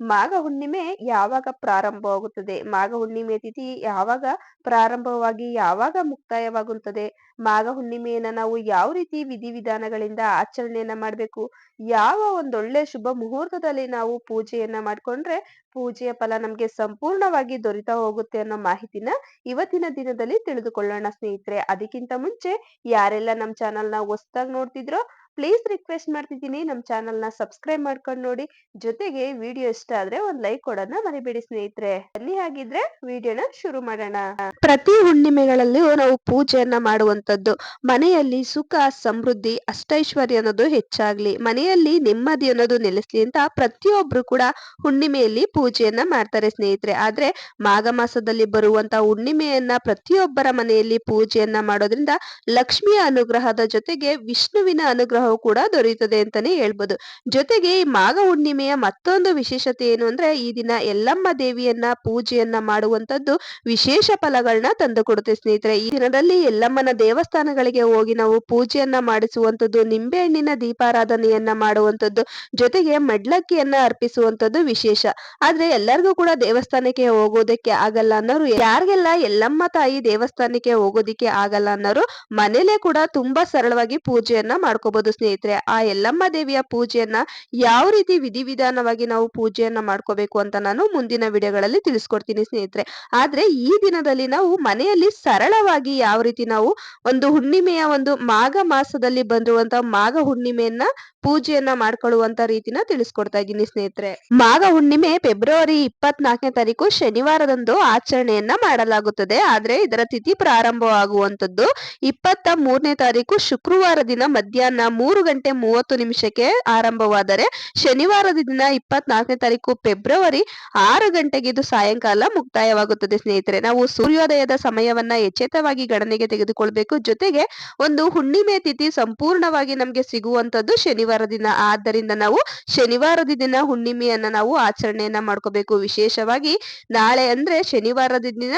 ಮಾಘ ಹುಣ್ಣಿಮೆ ಯಾವಾಗ ಪ್ರಾರಂಭವಾಗುತ್ತದೆ? ಮಾಘ ಹುಣ್ಣಿಮೆ ತಿಥಿ ಯಾವಾಗ ಪ್ರಾರಂಭವಾಗಿ ಯಾವಾಗ ಮುಕ್ತಾಯವಾಗುತ್ತದೆ? ಮಾಘ ಹುಣ್ಣಿಮೆಯನ್ನ ನಾವು ಯಾವ ರೀತಿ ವಿಧಿವಿಧಾನಗಳಿಂದ ಆಚರಣೆಯನ್ನ ಮಾಡ್ಬೇಕು? ಯಾವ ಒಂದೊಳ್ಳೆ ಶುಭ ಮುಹೂರ್ತದಲ್ಲಿ ನಾವು ಪೂಜೆಯನ್ನ ಮಾಡ್ಕೊಂಡ್ರೆ ಪೂಜೆಯ ಫಲ ನಮ್ಗೆ ಸಂಪೂರ್ಣವಾಗಿ ದೊರೀತಾ ಹೋಗುತ್ತೆ ಅನ್ನೋ ಮಾಹಿತಿನ ಇವತ್ತಿನ ದಿನದಲ್ಲಿ ತಿಳಿದುಕೊಳ್ಳೋಣ ಸ್ನೇಹಿತರೆ. ಅದಕ್ಕಿಂತ ಮುಂಚೆ ಯಾರೆಲ್ಲ ನಮ್ ಚಾನಲ್ನ ಹೊಸ್ದಾಗಿ ನೋಡ್ತಿದ್ರೋ ಪ್ಲೀಸ್ ರಿಕ್ವೆಸ್ಟ್ ಮಾಡ್ತಿದ್ದೀನಿ. ನಮ್ಮ ಚಾನಲ್ನ ಸಬ್ಸ್ಕ್ರೈಬ್ ಮಾಡ್ಕೊಂಡು ನೋಡಿ. ಜೊತೆಗೆ ವಿಡಿಯೋ ಇಷ್ಟ ಆದ್ರೆ ಒಂದ್ ಲೈಕ್ ಕೊಡೋಣ ಮರಿಬೇಡಿ ಸ್ನೇಹಿತರೆ. ಅಲ್ಲಿ ಹಾಗಿದ್ರೆ ವಿಡಿಯೋನ ಶುರು ಮಾಡೋಣ. ಪ್ರತಿ ಹುಣ್ಣಿಮೆಗಳಲ್ಲೂ ನಾವು ಪೂಜೆಯನ್ನ ಮಾಡುವಂತದ್ದು ಮನೆಯಲ್ಲಿ ಸುಖ, ಸಮೃದ್ಧಿ, ಅಷ್ಟೈಶ್ವರ್ಯ ಅನ್ನೋದು ಹೆಚ್ಚಾಗ್ಲಿ. ಮನೆಯಲ್ಲಿ ನೆಮ್ಮದಿ ಅನ್ನೋದು ನೆಲೆಸ್ಲಿ ಅಂತ ಪ್ರತಿಯೊಬ್ರು ಕೂಡ ಹುಣ್ಣಿಮೆಯಲ್ಲಿ ಪೂಜೆಯನ್ನ ಮಾಡ್ತಾರೆ ಸ್ನೇಹಿತರೆ. ಆದ್ರೆ ಮಾಘ ಮಾಸದಲ್ಲಿ ಬರುವಂತ ಹುಣ್ಣಿಮೆಯನ್ನ ಪ್ರತಿಯೊಬ್ಬರ ಮನೆಯಲ್ಲಿ ಪೂಜೆಯನ್ನ ಮಾಡೋದ್ರಿಂದ ಲಕ್ಷ್ಮಿಯ ಅನುಗ್ರಹದ ಜೊತೆಗೆ ವಿಷ್ಣುವಿನ ಅನುಗ್ರಹವು ಕೂಡ ದೊರೆಯುತ್ತದೆ ಅಂತಾನೆ ಹೇಳ್ಬೋದು. ಜೊತೆಗೆ ಈ ಮಾಘ ಹುಣ್ಣಿಮೆಯ ಮತ್ತೊಂದು ವಿಶೇಷತೆ ಏನು ಅಂದ್ರೆ ಈ ದಿನ ಎಲ್ಲಮ್ಮ ದೇವಿಯನ್ನ ಪೂಜೆಯನ್ನ ಮಾಡುವಂತದ್ದು ವಿಶೇಷ ಫಲಗಳನ್ನ ತಂದು ಕೊಡುತ್ತೆ ಸ್ನೇಹಿತರೆ. ಈ ದಿನದಲ್ಲಿ ಎಲ್ಲಮ್ಮನ ದೇವಸ್ಥಾನಗಳಿಗೆ ಹೋಗಿ ನಾವು ಪೂಜೆಯನ್ನ ಮಾಡಿಸುವಂತದ್ದು ನಿಂಬೆ ಹಣ್ಣಿನ ದೀಪಾರಾಧನೆಯನ್ನ ಮಾಡುವಂತದ್ದು ಜೊತೆಗೆ ಮಡ್ಲಕ್ಕಿಯನ್ನ ಅರ್ಪಿಸುವಂತದ್ದು ವಿಶೇಷ. ಆದ್ರೆ ಎಲ್ಲರಿಗೂ ಕೂಡ ದೇವಸ್ಥಾನಕ್ಕೆ ಹೋಗೋದಕ್ಕೆ ಆಗಲ್ಲ ಅನ್ನೋರು ಯಾರಿಗೆಲ್ಲ ಎಲ್ಲಮ್ಮ ತಾಯಿ ದೇವಸ್ಥಾನಕ್ಕೆ ಹೋಗೋದಿಕ್ಕೆ ಆಗಲ್ಲ ಅನ್ನೋರು ಮನೇಲೆ ಕೂಡ ತುಂಬಾ ಸರಳವಾಗಿ ಪೂಜೆಯನ್ನ ಮಾಡ್ಕೋಬಹುದು ಸ್ನೇಹಿತರೆ, ಆ ಎಲ್ಲಮ್ಮ ದೇವಿಯ ಪೂಜೆಯನ್ನ ಯಾವ ರೀತಿ ವಿಧಿವಿಧಾನವಾಗಿ ನಾವು ಪೂಜೆಯನ್ನ ಮಾಡ್ಕೋಬೇಕು ಅಂತ ನಾನು ಮುಂದಿನ ವಿಡಿಯೋಗಳಲ್ಲಿ ತಿಳಿಸ್ಕೊಡ್ತೀನಿ ಸ್ನೇಹಿತರೆ. ಆದ್ರೆ ಈ ದಿನದಲ್ಲಿ ನಾವು ಮನೆಯಲ್ಲಿ ಸರಳವಾಗಿ ಯಾವ ರೀತಿ ನಾವು ಒಂದು ಹುಣ್ಣಿಮೆಯ ಒಂದು ಮಾಘ ಮಾಸದಲ್ಲಿ ಬಂದಿರುವಂತ ಮಾಘ ಹುಣ್ಣಿಮೆಯನ್ನ ಪೂಜೆಯನ್ನ ಮಾಡ್ಕೊಳ್ಳುವಂತ ರೀತಿನ ತಿಳಿಸ್ಕೊಡ್ತಾ ಇದ್ದೀನಿ ಸ್ನೇಹಿತರೆ. ಮಾಘ ಹುಣ್ಣಿಮೆ ಫೆಬ್ರವರಿ ಇಪ್ಪತ್ನಾಲ್ಕನೇ ತಾರೀಕು ಶನಿವಾರದಂದು ಆಚರಣೆಯನ್ನ ಮಾಡಲಾಗುತ್ತದೆ. ಆದ್ರೆ ಇದರ ತಿಥಿ ಪ್ರಾರಂಭವಾಗುವಂತದ್ದು ಇಪ್ಪತ್ತ ಮೂರನೇ ತಾರೀಕು ಶುಕ್ರವಾರ ದಿನ ಮಧ್ಯಾಹ್ನ ಮೂರು ಗಂಟೆ ಮೂವತ್ತು ನಿಮಿಷಕ್ಕೆ ಆರಂಭವಾದರೆ ಶನಿವಾರದ ದಿನ ಇಪ್ಪತ್ನಾಲ್ಕನೇ ತಾರೀಕು ಫೆಬ್ರವರಿ ಆರು ಗಂಟೆಗೆ ಇದು ಸಾಯಂಕಾಲ ಮುಕ್ತಾಯವಾಗುತ್ತದೆ. ಸ್ನೇಹಿತರೆ, ನಾವು ಸೂರ್ಯೋದಯದ ಸಮಯವನ್ನ ಎಚ್ಚೇತವಾಗಿ ಗಣನೆಗೆ ತೆಗೆದುಕೊಳ್ಬೇಕು. ಜೊತೆಗೆ ಒಂದು ಹುಣ್ಣಿಮೆ ತಿಥಿ ಸಂಪೂರ್ಣವಾಗಿ ನಮ್ಗೆ ಸಿಗುವಂತದ್ದು ಶನಿವಾರ ದಿನ. ಆದ್ದರಿಂದ ನಾವು ಶನಿವಾರದ ದಿನ ಹುಣ್ಣಿಮೆಯನ್ನ ನಾವು ಆಚರಣೆಯನ್ನ ಮಾಡ್ಕೋಬೇಕು. ವಿಶೇಷವಾಗಿ ನಾಳೆ ಅಂದ್ರೆ ಶನಿವಾರದ ದಿನ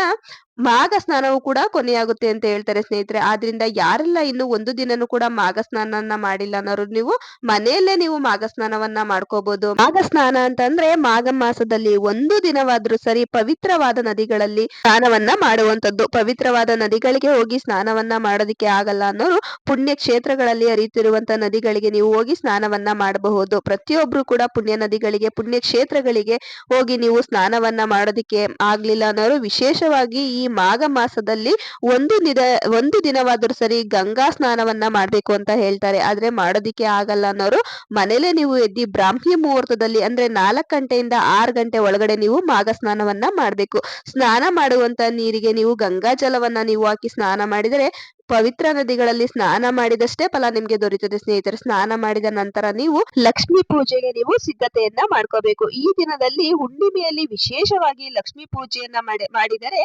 ಮಾಘ ಸ್ನಾನವು ಕೂಡ ಕೊನೆಯಾಗುತ್ತೆ ಅಂತ ಹೇಳ್ತಾರೆ ಸ್ನೇಹಿತರೆ. ಆದ್ರಿಂದ ಯಾರೆಲ್ಲ ಇನ್ನು ಒಂದು ದಿನನೂ ಕೂಡ ಮಾಘ ಸ್ನಾನನ ಮಾಡಿಲ್ಲ ಅನ್ನೋರು ನೀವು ಮನೆಯಲ್ಲೇ ನೀವು ಮಾಘ ಸ್ನಾನವನ್ನ ಮಾಡ್ಕೋಬಹುದು ಮಾಘ ಸ್ನಾನ ಅಂತಂದ್ರೆ ಮಾಘ ಮಾಸದಲ್ಲಿ ಒಂದು ದಿನವಾದ್ರೂ ಸರಿ ಪವಿತ್ರವಾದ ನದಿಗಳಲ್ಲಿ ಸ್ನಾನವನ್ನ ಮಾಡುವಂತದ್ದು ಪವಿತ್ರವಾದ ನದಿಗಳಿಗೆ ಹೋಗಿ ಸ್ನಾನವನ್ನ ಮಾಡೋದಿಕ್ಕೆ ಆಗಲ್ಲ ಅನ್ನೋರು ಪುಣ್ಯ ಕ್ಷೇತ್ರಗಳಲ್ಲಿ ಹರಿಯುತ್ತಿರುವಂತಹ ನದಿಗಳಿಗೆ ನೀವು ಹೋಗಿ ಸ್ನಾನವನ್ನ ಮಾಡಬಹುದು. ಪ್ರತಿಯೊಬ್ರು ಕೂಡ ಪುಣ್ಯ ನದಿಗಳಿಗೆ, ಪುಣ್ಯ ಕ್ಷೇತ್ರಗಳಿಗೆ ಹೋಗಿ ನೀವು ಸ್ನಾನವನ್ನ ಮಾಡೋದಿಕ್ಕೆ ಆಗ್ಲಿಲ್ಲ ಅನ್ನೋರು ವಿಶೇಷವಾಗಿ ಈ ಮಾಘ ಮಾಸದಲ್ಲಿ ಒಂದು ದಿನ ಒಂದು ದಿನವಾದರೂ ಸರಿ ಗಂಗಾ ಸ್ನಾನವನ್ನ ಮಾಡ್ಬೇಕು ಅಂತ ಹೇಳ್ತಾರೆ. ಆದ್ರೆ ಮಾಡೋದಿಕ್ಕೆ ಆಗಲ್ಲ ಅನ್ನೋರು ಮನೇಲೆ ನೀವು ಎದ್ದಿ ಬ್ರಾಹ್ಮಿ ಮುಹೂರ್ತದಲ್ಲಿ ಅಂದ್ರೆ ನಾಲ್ಕು ಗಂಟೆಯಿಂದ ಆರು ಗಂಟೆ ಒಳಗಡೆ ನೀವು ಮಾಘ ಸ್ನಾನವನ್ನ ಮಾಡಬೇಕು. ಸ್ನಾನ ಮಾಡುವಂತ ನೀರಿಗೆ ನೀವು ಗಂಗಾ ಜಲವನ್ನ ನೀವು ಹಾಕಿ ಸ್ನಾನ ಮಾಡಿದರೆ ಪವಿತ್ರ ನದಿಗಳಲ್ಲಿ ಸ್ನಾನ ಮಾಡಿದಷ್ಟೇ ಫಲ ನಿಮ್ಗೆ ದೊರೀತದೆ ಸ್ನೇಹಿತರೆ. ಸ್ನಾನ ಮಾಡಿದ ನಂತರ ನೀವು ಲಕ್ಷ್ಮೀ ಪೂಜೆಗೆ ನೀವು ಸಿದ್ಧತೆಯನ್ನ ಮಾಡ್ಕೋಬೇಕು. ಈ ದಿನದಲ್ಲಿ ಹುಣ್ಣಿಮೆಯಲ್ಲಿ ವಿಶೇಷವಾಗಿ ಲಕ್ಷ್ಮೀ ಪೂಜೆಯನ್ನ ಮಾಡಿ, ಮಾಡಿದರೆ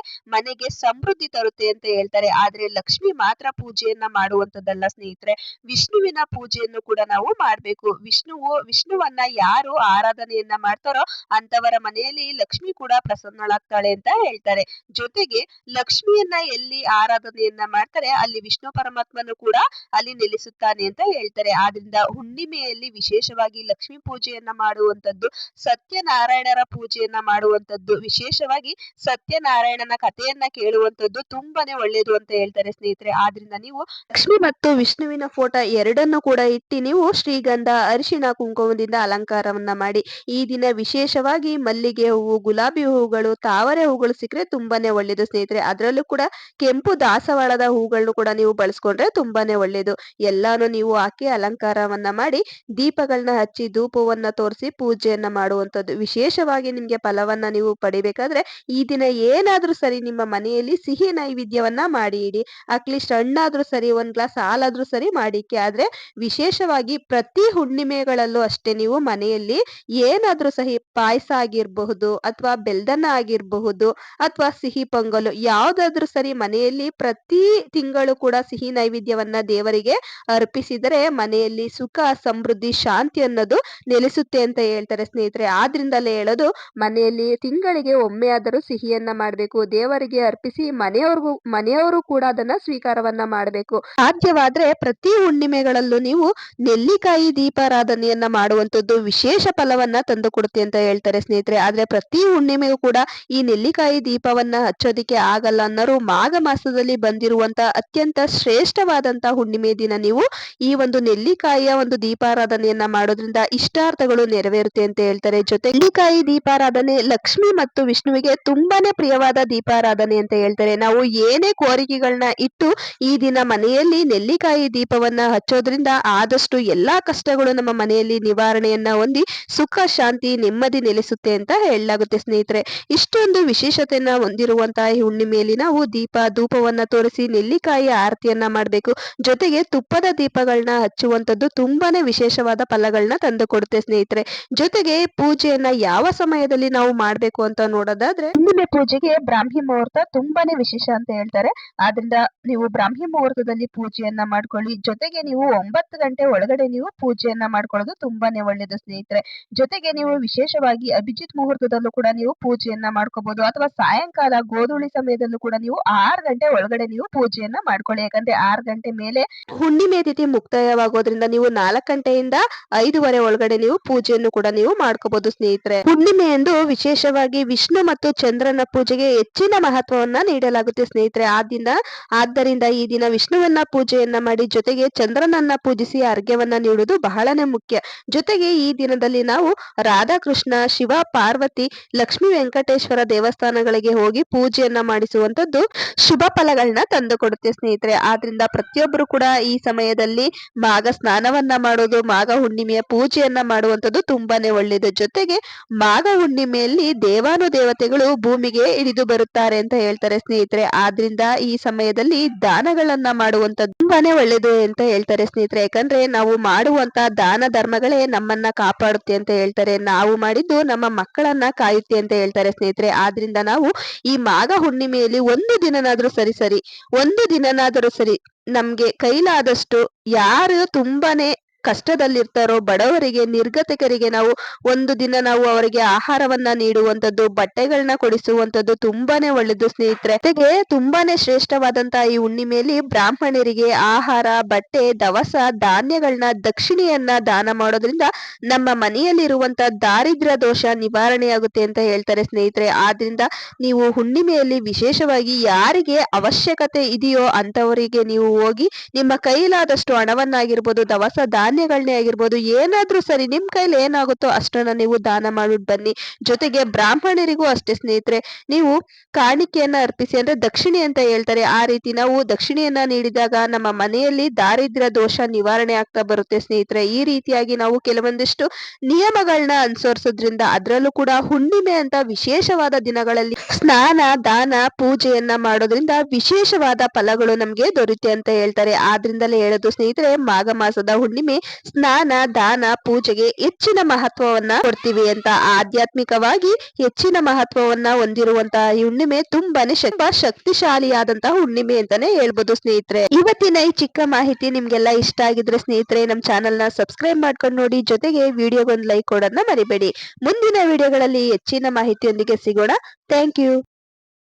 ಮನೆಗೆ ಸಮೃದ್ಧಿ ತರುತ್ತೆ ಅಂತ ಹೇಳ್ತಾರೆ. ಆದ್ರೆ ಲಕ್ಷ್ಮಿ ಮಾತ್ರ ಪೂಜೆಯನ್ನ ಮಾಡುವಂತದ್ದಲ್ಲ ಸ್ನೇಹಿತರೆ. ವಿಷ್ಣುವಿನ ಪೂಜೆಯನ್ನು ಕೂಡ ನಾವು ಮಾಡ್ಬೇಕು. ವಿಷ್ಣುವು, ವಿಷ್ಣುವನ್ನ ಯಾರು ಆರಾಧನೆಯನ್ನ ಮಾಡ್ತಾರೋ ಅಂತವರ ಮನೆಯಲ್ಲಿ ಲಕ್ಷ್ಮಿ ಕೂಡ ಪ್ರಸನ್ನಳಾಗ್ತಾಳೆ ಅಂತ ಹೇಳ್ತಾರೆ. ಜೊತೆಗೆ ಲಕ್ಷ್ಮಿಯನ್ನ ಎಲ್ಲಿ ಆರಾಧನೆಯನ್ನ ಮಾಡ್ತಾರೆ, ಅಲ್ಲಿ ವಿಷ್ಣು ಪರಮಾತ್ಮನು ಕೂಡ ಅಲ್ಲಿ ನೆಲೆಸುತ್ತಾನೆ ಅಂತ ಹೇಳ್ತಾರೆ. ಆದ್ರಿಂದ ಹುಣ್ಣಿಮೆಯಲ್ಲಿ ವಿಶೇಷವಾಗಿ ಲಕ್ಷ್ಮಿ ಪೂಜೆಯನ್ನ ಮಾಡುವಂತದ್ದು ಸತ್ಯನಾರಾಯಣರ ಪೂಜೆಯನ್ನ ಮಾಡುವಂತದ್ದು ವಿಶೇಷವಾಗಿ ಸತ್ಯನಾರಾಯಣನ ಕಥೆಯನ್ನ ಕೇಳುವಂತದ್ದು ತುಂಬಾನೇ ಒಳ್ಳೇದು ಅಂತ ಹೇಳ್ತಾರೆ ಸ್ನೇಹಿತರೆ. ಆದ್ರಿಂದ ನೀವು ಲಕ್ಷ್ಮಿ ಮತ್ತು ವಿಷ್ಣುವಿನ ಫೋಟೋ ಎರಡನ್ನು ಕೂಡ ಇಟ್ಟು ನೀವು ಶ್ರೀಗಂಧ, ಅರಿಶಿನ, ಕುಂಕುಮದಿಂದ ಅಲಂಕಾರವನ್ನ ಮಾಡಿ. ಈ ದಿನ ವಿಶೇಷವಾಗಿ ಮಲ್ಲಿಗೆ ಹೂವು, ಗುಲಾಬಿ ಹೂಗಳು ತಾವರೆ ಹೂಗಳು ಸಿಕ್ಕರೆ ತುಂಬಾನೇ ಒಳ್ಳೇದು ಸ್ನೇಹಿತರೆ. ಅದರಲ್ಲೂ ಕೂಡ ಕೆಂಪು ದಾಸವಾಳದ ಹೂಗಳನ್ನು ಕೂಡ ನೀವು ಬಳಸ್ಕೊಂಡ್ರೆ ತುಂಬಾನೇ ಒಳ್ಳೇದು. ಎಲ್ಲಾನು ನೀವು ಹಾಕಿ ಅಲಂಕಾರವನ್ನ ಮಾಡಿ ದೀಪಗಳನ್ನ ಹಚ್ಚಿ ಧೂಪವನ್ನ ತೋರಿಸಿ ಪೂಜೆಯನ್ನ ಮಾಡುವಂತದ್ದು ವಿಶೇಷವಾಗಿ ನಿಮ್ಗೆ ಫಲವನ್ನ ನೀವು ಪಡಿಬೇಕಾದ್ರೆ ಈ ದಿನ ಏನಾದ್ರೂ ಸರಿ ನಿಮ್ಮ ಮನೆಯಲ್ಲಿ ಸಿಹಿ ನೈವೇದ್ಯವನ್ನ ಮಾಡಿ ಇಡಿ ಅಟ್ಲೀಸ್ಟ್ ಹಣ್ಣಾದ್ರೂ ಸರಿ, ಒಂದ್ ಗ್ಲಾಸ್ ಹಾಲಾದ್ರೂ ಸರಿ ಮಾಡಿಕ್ಕೆ ಆದ್ರೆ ವಿಶೇಷವಾಗಿ ಪ್ರತಿ ಹುಣ್ಣಿಮೆಗಳಲ್ಲೂ ಅಷ್ಟೇ ನೀವು ಮನೆಯಲ್ಲಿ ಏನಾದ್ರೂ ಸಹಿ ಪಾಯಸ ಆಗಿರಬಹುದು ಅಥವಾ ಬೆಲ್ದನ್ನ ಆಗಿರಬಹುದು ಅಥವಾ ಸಿಹಿ ಪೊಂಗಲು ಯಾವ್ದಾದ್ರೂ ಸರಿ ಮನೆಯಲ್ಲಿ ಪ್ರತಿ ತಿಂಗಳು ಕೂಡ ಸಿಹಿ ನೈವೇದ್ಯವನ್ನ ದೇವರಿಗೆ ಅರ್ಪಿಸಿದರೆ ಮನೆಯಲ್ಲಿ ಸುಖ, ಸಮೃದ್ಧಿ, ಶಾಂತಿ ಅನ್ನೋದು ನೆಲೆಸುತ್ತೆ ಅಂತ ಹೇಳ್ತಾರೆ ಸ್ನೇಹಿತರೆ. ಆದ್ರಿಂದಲೇ ಹೇಳೋದು ಮನೆಯಲ್ಲಿ ತಿಂಗಳಿಗೆ ಒಮ್ಮೆ ಆದರೂ ಸಿಹಿಯನ್ನ ಮಾಡ್ಬೇಕು. ದೇವರಿಗೆ ಅರ್ಪಿಸಿ ಮನೆಯವ್ರಿಗೂ, ಮನೆಯವರು ಕೂಡ ಅದನ್ನ ಸ್ವೀಕಾರವನ್ನ ಮಾಡಬೇಕು. ಸಾಧ್ಯವಾದ್ರೆ ಪ್ರತಿ ಹುಣ್ಣಿಮೆಗಳಲ್ಲೂ ನೀವು ನೆಲ್ಲಿಕಾಯಿ ದೀಪಾರಾಧನೆಯನ್ನ ಮಾಡುವಂತದ್ದು ವಿಶೇಷ ಫಲವನ್ನ ತಂದು ಕೊಡುತ್ತೆ ಅಂತ ಹೇಳ್ತಾರೆ ಸ್ನೇಹಿತರೆ. ಆದ್ರೆ ಪ್ರತಿ ಹುಣ್ಣಿಮೆಗೂ ಕೂಡ ಈ ನೆಲ್ಲಿಕಾಯಿ ದೀಪವನ್ನ ಹಚ್ಚೋದಿಕ್ಕೆ ಆಗಲ್ಲ ಅನ್ನೋರು ಮಾಘ ಮಾಸದಲ್ಲಿ ಬಂದಿರುವಂತ ಅತ್ಯಂತ ಶ್ರೇಷ್ಠವಾದಂತಹ ಹುಣ್ಣಿಮೆ ದಿನ ನೀವು ಈ ಒಂದು ನೆಲ್ಲಿಕಾಯಿಯ ಒಂದು ದೀಪಾರಾಧನೆಯನ್ನ ಮಾಡೋದ್ರಿಂದ ಇಷ್ಟಾರ್ಥಗಳು ನೆರವೇರುತ್ತೆ ಅಂತ ಹೇಳ್ತಾರೆ. ಜೊತೆ ನೆಲ್ಲಿಕಾಯಿ ದೀಪಾರಾಧನೆ ಲಕ್ಷ್ಮಿ ಮತ್ತು ವಿಷ್ಣುವಿಗೆ ತುಂಬಾನೇ ಪ್ರಿಯವಾದ ದೀಪಾರಾಧನೆ. ಅಂತ ಹೇಳ್ತಾರೆ. ನಾವು ಏನೇ ಕೋರಿಕೆಗಳನ್ನ ಇಟ್ಟು ಈ ದಿನ ಮನೆಯಲ್ಲಿ ನೆಲ್ಲಿಕಾಯಿ ದೀಪವನ್ನ ಹಚ್ಚೋದ್ರಿಂದ ಆದಷ್ಟು ಎಲ್ಲಾ ಕಷ್ಟಗಳು ನಮ್ಮ ಮನೆಯಲ್ಲಿ ನಿವಾರಣೆಯನ್ನ ಹೊಂದಿ ಸುಖ, ಶಾಂತಿ, ನೆಮ್ಮದಿ ನೆಲೆಸುತ್ತೆ ಅಂತ ಹೇಳಲಾಗುತ್ತೆ ಸ್ನೇಹಿತರೆ. ಇಷ್ಟೊಂದು ವಿಶೇಷತೆಯನ್ನ ಹೊಂದಿರುವಂತಹ ಈ ಹುಣ್ಣಿಮೆಯಲ್ಲಿ ನಾವು ದೀಪ, ಧೂಪವನ್ನ ತೋರಿಸಿ ನೆಲ್ಲಿಕಾಯಿ ಆರತಿಯನ್ನ ಮಾಡಬೇಕು. ಜೊತೆಗೆ ತುಪ್ಪದ ದೀಪಗಳನ್ನ ಹಚ್ಚುವಂತದ್ದು ತುಂಬಾನೇ ವಿಶೇಷವಾದ ಫಲಗಳನ್ನ ತಂದು ಕೊಡುತ್ತೆ ಸ್ನೇಹಿತರೆ. ಜೊತೆಗೆ ಪೂಜೆಯನ್ನ ಯಾವ ಸಮಯದಲ್ಲಿ ನಾವು ಮಾಡ್ಬೇಕು ಅಂತ ನೋಡೋದಾದ್ರೆ, ಹುಣ್ಣಿಮೆ ಪೂಜೆಗೆ ಬ್ರಾಹ್ಮಿ ಮುಹೂರ್ತ ತುಂಬಾನೇ ವಿಶೇಷ ಅಂತ ಹೇಳ್ತಾರೆ. ಆದ್ರಿಂದ ನೀವು ಬ್ರಾಹ್ಮಿ ಮುಹೂರ್ತದಲ್ಲಿ ಪೂಜೆಯನ್ನ ಮಾಡ್ಕೊಳ್ಳಿ. ಜೊತೆಗೆ ನೀವು ಒಂಬತ್ತು ಗಂಟೆ ಒಳಗಡೆ ನೀವು ಪೂಜೆಯನ್ನ ಮಾಡ್ಕೊಳ್ಳೋದು ತುಂಬಾನೇ ಒಳ್ಳೇದು ಸ್ನೇಹಿತರೆ. ಜೊತೆಗೆ ನೀವು ವಿಶೇಷವಾಗಿ ಅಭಿಜಿತ್ ಮುಹೂರ್ತದಲ್ಲೂ ಕೂಡ ನೀವು ಪೂಜೆಯನ್ನ ಮಾಡ್ಕೋಬಹುದು ಅಥವಾ ಸಾಯಂಕಾಲ ಗೋಧೂಳಿ ಸಮಯದಲ್ಲೂ ಕೂಡ ನೀವು ಆರು ಗಂಟೆ ಒಳಗಡೆ ನೀವು ಪೂಜೆಯನ್ನ ಮಾಡ್ಕೊಳ್ಳಿ. ಯಾಕಂದ್ರೆ ಆರು ಗಂಟೆ ಮೇಲೆ ಹುಣ್ಣಿಮೆ ತಿಥಿ ಮುಕ್ತಾಯವಾಗೋದ್ರಿಂದ ನೀವು ನಾಲ್ಕು ಗಂಟೆಯಿಂದ ಐದುವರೆ ಒಳಗಡೆ ನೀವು ಪೂಜೆಯನ್ನು ಕೂಡ ನೀವು ಮಾಡ್ಕೋಬಹುದು ಸ್ನೇಹಿತರೆ. ಹುಣ್ಣಿಮೆ ಎಂದು ವಿಶೇಷವಾಗಿ ವಿಷ್ಣು ಮತ್ತು ಚಂದ್ರನ ಪೂಜೆಗೆ ಹೆಚ್ಚಿನ ಮಹತ್ವವನ್ನ ನೀಡಲಾಗುತ್ತೆ ಸ್ನೇಹಿತರೆ. ಆದ್ರಿಂದ, ಆದ್ದರಿಂದ ಈ ದಿನ ವಿಷ್ಣುವನ್ನ ಪೂಜೆಯನ್ನ ಮಾಡಿ, ಜೊತೆಗೆ ಚಂದ್ರನನ್ನ ಪೂಜಿಸಿ ಅರ್ಘ್ಯವನ್ನ ನೀಡುವುದು ಬಹಳನೇ ಮುಖ್ಯ. ಜೊತೆಗೆ ಈ ದಿನದಲ್ಲಿ ನಾವು ರಾಧಾಕೃಷ್ಣ, ಶಿವ, ಪಾರ್ವತಿ, ಲಕ್ಷ್ಮೀ ವೆಂಕಟೇಶ್ವರ ದೇವಸ್ಥಾನಗಳಿಗೆ ಹೋಗಿ ಪೂಜೆಯನ್ನ ಮಾಡಿಸುವಂತದ್ದು ಶುಭ ಫಲಗಳನ್ನ ತಂದುಕೊಡುತ್ತೆ ಸ್ನೇಹಿತರೆ. ಆದ್ರಿಂದ ಪ್ರತಿಯೊಬ್ಬರು ಕೂಡ ಈ ಸಮಯದಲ್ಲಿ ಮಾಘ ಸ್ನಾನವನ್ನ ಮಾಡೋದು, ಮಾಘ ಹುಣ್ಣಿಮೆಯ ಪೂಜೆಯನ್ನ ಮಾಡುವಂತದ್ದು ತುಂಬಾನೇ ಒಳ್ಳೆಯದು ಜೊತೆಗೆ ಮಾಘ ಹುಣ್ಣಿಮೆಯಲ್ಲಿ ದೇವಾನು ದೇವತೆಗಳು ಭೂಮಿಗೆ ಇಳಿದು ಬರುತ್ತಾರೆ ಅಂತ ಹೇಳ್ತಾರೆ ಸ್ನೇಹಿತರೆ. ಆದ್ರಿಂದ ಈ ಸಮಯದಲ್ಲಿ ದಾನಗಳನ್ನ ಮಾಡುವಂತ ತುಂಬಾನೇ ಒಳ್ಳೇದು ಅಂತ ಹೇಳ್ತಾರೆ ಸ್ನೇಹಿತರೆ. ಯಾಕಂದ್ರೆ ನಾವು ಮಾಡುವಂತ ದಾನ ಧರ್ಮಗಳೇ ನಮ್ಮನ್ನ ಕಾಪಾಡುತ್ತೆ ಅಂತ ಹೇಳ್ತಾರೆ. ನಾವು ಮಾಡಿದ್ದು ನಮ್ಮ ಮಕ್ಕಳನ್ನ ಕಾಯುತ್ತೆ ಅಂತ ಹೇಳ್ತಾರೆ ಸ್ನೇಹಿತರೆ. ಆದ್ರಿಂದ ನಾವು ಈ ಮಾಘ ಹುಣ್ಣಿಮೆಯಲ್ಲಿ ಒಂದು ದಿನನಾದ್ರೂ ಸರಿ ಸರಿ, ಒಂದು ದಿನನಾದರೂ ಸರಿ ನಮ್ಗೆ ಕೈಲಾದಷ್ಟು ಯಾರು ತುಂಬಾನೇ ಕಷ್ಟದಲ್ಲಿರ್ತಾರೋ ಬಡವರಿಗೆ, ನಿರ್ಗತಿಕರಿಗೆ ನಾವು ಒಂದು ದಿನ ನಾವು ಅವರಿಗೆ ಆಹಾರವನ್ನ ನೀಡುವಂತದ್ದು ಬಟ್ಟೆಗಳನ್ನ ಕೊಡಿಸುವಂತದ್ದು ತುಂಬಾನೇ ಒಳ್ಳೆದು ಸ್ನೇಹಿತರೆ. ಜೊತೆಗೆ ತುಂಬಾನೇ ಶ್ರೇಷ್ಠವಾದಂತಹ ಈ ಹುಣ್ಣಿಮೆಯಲ್ಲಿ ಬ್ರಾಹ್ಮಣರಿಗೆ ಆಹಾರ, ಬಟ್ಟೆ, ದವಸ ಧಾನ್ಯಗಳನ್ನ ದಕ್ಷಿಣೆಯನ್ನ ದಾನ ಮಾಡೋದ್ರಿಂದ ನಮ್ಮ ಮನೆಯಲ್ಲಿರುವಂತ ದಾರಿದ್ರ್ಯ ದೋಷ ನಿವಾರಣೆಯಾಗುತ್ತೆ ಅಂತ ಹೇಳ್ತಾರೆ ಸ್ನೇಹಿತರೆ. ಆದ್ರಿಂದ ನೀವು ಹುಣ್ಣಿಮೆಯಲ್ಲಿ ವಿಶೇಷವಾಗಿ ಯಾರಿಗೆ ಅವಶ್ಯಕತೆ ಇದೆಯೋ ಅಂತವರಿಗೆ ನೀವು ಹೋಗಿ ನಿಮ್ಮ ಕೈಲಾದಷ್ಟು ಹಣವನ್ನಾಗಿರ್ಬೋದು, ದವಸ ಧಾನ್ಯಗಳನ್ನೇ ಆಗಿರ್ಬೋದು, ಏನಾದ್ರೂ ಸರಿ ನಿಮ್ ಕೈಲಿ ಏನಾಗುತ್ತೋ ಅಷ್ಟನ್ನ ನೀವು ದಾನ ಮಾಡ್ಬಿಟ್ಟು ಬನ್ನಿ. ಜೊತೆಗೆ ಬ್ರಾಹ್ಮಣರಿಗೂ ಅಷ್ಟೇ ಸ್ನೇಹಿತರೆ, ನೀವು ಕಾಣಿಕೆಯನ್ನ ಅರ್ಪಿಸಿ ಅಂದ್ರೆ ದಕ್ಷಿಣೆ ಅಂತ ಹೇಳ್ತಾರೆ. ಆ ರೀತಿ ನಾವು ದಕ್ಷಿಣೆಯನ್ನ ನೀಡಿದಾಗ ನಮ್ಮ ಮನೆಯಲ್ಲಿ ದಾರಿದ್ರ್ಯ ದೋಷ ನಿವಾರಣೆ ಆಗ್ತಾ ಬರುತ್ತೆ ಸ್ನೇಹಿತರೆ. ಈ ರೀತಿಯಾಗಿ ನಾವು ಕೆಲವೊಂದಿಷ್ಟು ನಿಯಮಗಳನ್ನ ಅನುಸರಿಸೋದ್ರಿಂದ ಅದರಲ್ಲೂ ಕೂಡ ಹುಣ್ಣಿಮೆ ಅಂತ ವಿಶೇಷವಾದ ದಿನಗಳಲ್ಲಿ ಸ್ನಾನ, ದಾನ, ಪೂಜೆಯನ್ನ ಮಾಡೋದ್ರಿಂದ ವಿಶೇಷವಾದ ಫಲಗಳು ನಮ್ಗೆ ದೊರೆಯುತ್ತೆ ಅಂತ ಹೇಳ್ತಾರೆ. ಆದ್ರಿಂದಲೇ ಹೇಳೋದು ಸ್ನೇಹಿತರೆ, ಮಾಘ ಮಾಸದ ಹುಣ್ಣಿಮೆ ಸ್ನಾನ, ದಾನ, ಪೂಜೆಗೆ ಹೆಚ್ಚಿನ ಮಹತ್ವವನ್ನ ಕೊಡ್ತೀವಿ ಅಂತ ಆಧ್ಯಾತ್ಮಿಕವಾಗಿ ಹೆಚ್ಚಿನ ಮಹತ್ವವನ್ನ ಹೊಂದಿರುವಂತಹ ಹುಣ್ಣಿಮೆ ತುಂಬಾನೇ ತುಂಬಾ ಶಕ್ತಿಶಾಲಿಯಾದಂತಹ ಹುಣ್ಣಿಮೆ ಅಂತಾನೆ ಹೇಳ್ಬೋದು ಸ್ನೇಹಿತರೆ. ಇವತ್ತಿನ ಈ ಚಿಕ್ಕ ಮಾಹಿತಿ ನಿಮ್ಗೆಲ್ಲ ಇಷ್ಟ ಆಗಿದ್ರೆ ಸ್ನೇಹಿತರೆ ನಮ್ ಚಾನೆಲ್ನ ಸಬ್ಸ್ಕ್ರೈಬ್ ಮಾಡ್ಕೊಂಡು ನೋಡಿ, ಜೊತೆಗೆ ವಿಡಿಯೋಗೊಂದು ಲೈಕ್ ಕೊಡೋದನ್ನ ಮರಿಬೇಡಿ. ಮುಂದಿನ ವಿಡಿಯೋಗಳಲ್ಲಿ ಹೆಚ್ಚಿನ ಮಾಹಿತಿಯೊಂದಿಗೆ ಸಿಗೋಣ. Thank you.